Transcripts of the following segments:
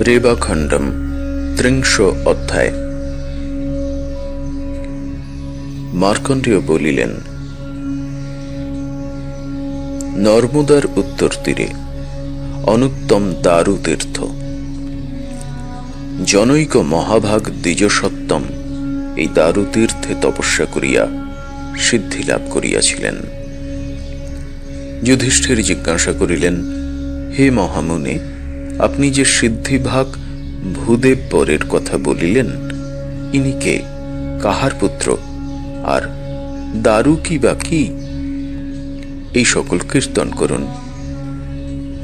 রেবাখণ্ডম ত্রিংশ অধ্যায় মার্কণ্ডেয় বলিলেন নর্মদার উত্তর তীরে অনুত্তম দারু তীর্থ জনৈক মহাভাগ দ্বিজসত্তম এই দারু তীর্থে তপস্যা করিয়া সিদ্ধি লাভ করিয়াছিলেন যুধিষ্ঠির জিজ্ঞাসা করিলেন হে মহামুনি আপনি যে সিদ্ধিভাগ ভূদেব পরের কথা বলিলেন, ইনি কে? কাহার পুত্র? আর দারু কি বা কি? এই সকল কীর্তন করুন।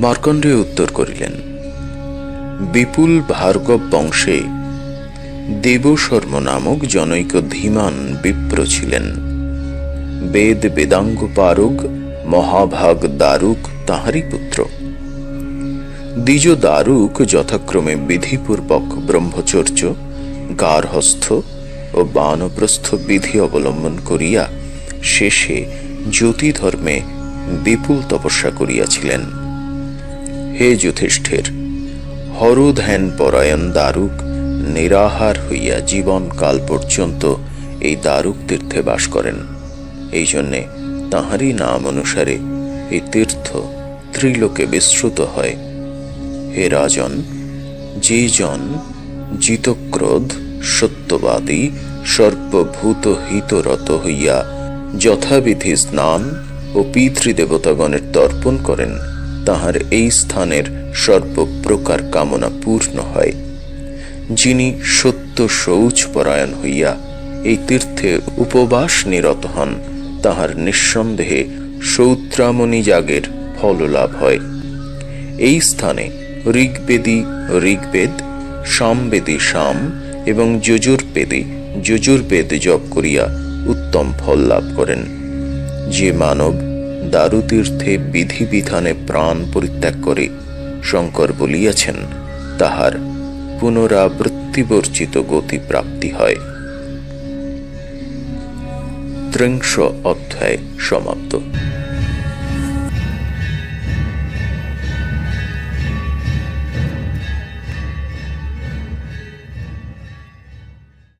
মার্কণ্ডে উত্তর করিলেন, বিপুল ভার্গব বংশে দেবশর্ম নামক জনৈক ধীমান বিপ্র ছিলেন। বেদ বেদাঙ্গ পারুগ, মহাভাগ দারুক তাহারই পুত্র। দ্বিজ দারুক যথাক্রমে বিধিপূর্বক ব্রহ্মচর্য, গার্হস্থ ও বানপ্রস্থ বিধি অবলম্বন করিয়া শেষে জ্যোতি ধর্মে বিপুল তপস্যা করিয়াছিলেন। হে যুধিষ্ঠির হরধ্যান পরায়ণ দারুক নিরাহার হইয়া জীবনকাল পর্যন্ত এই দারুক তীর্থে বাস করেন। এই জন্যে তাঁহারই নাম অনুসারে এই তীর্থ ত্রিলোকে বিশ্রুত হয়। হে রাজন যে জন জিতক্রোধ, সত্যবাদী সর্বভূত হিতরত হইয়া যথাবিধি স্নান ও পিতৃদেবতাগণের তর্পণ করেন, তাহার এই স্থানের সর্বপ্রকার কামনা পূর্ণ হয়। যিনি সত্য শৌচ পরায়ণ হইয়া এই তীর্থে উপবাস নিরত হন, তাহার নিঃসন্দেহে সৌত্রামণি যাগের ফল লাভ হয়। এই স্থানে ঋগ্বেদী, ঋগ্বেদ, সামবেদী, সাম এবং যজুর্বেদী। যজুর্বেদ জপ করিয়া উত্তম ফল লাভ করেন। যে মানব দারুতীর্থে বিধিবিধানে প্রাণ পরিত্যাগ করে শঙ্কর বলিয়াছেন, তাহার পুনরাবৃত্তিবর্জিত গতি প্রাপ্তি হয়। ত্রিংশ অধ্যায় সমাপ্ত।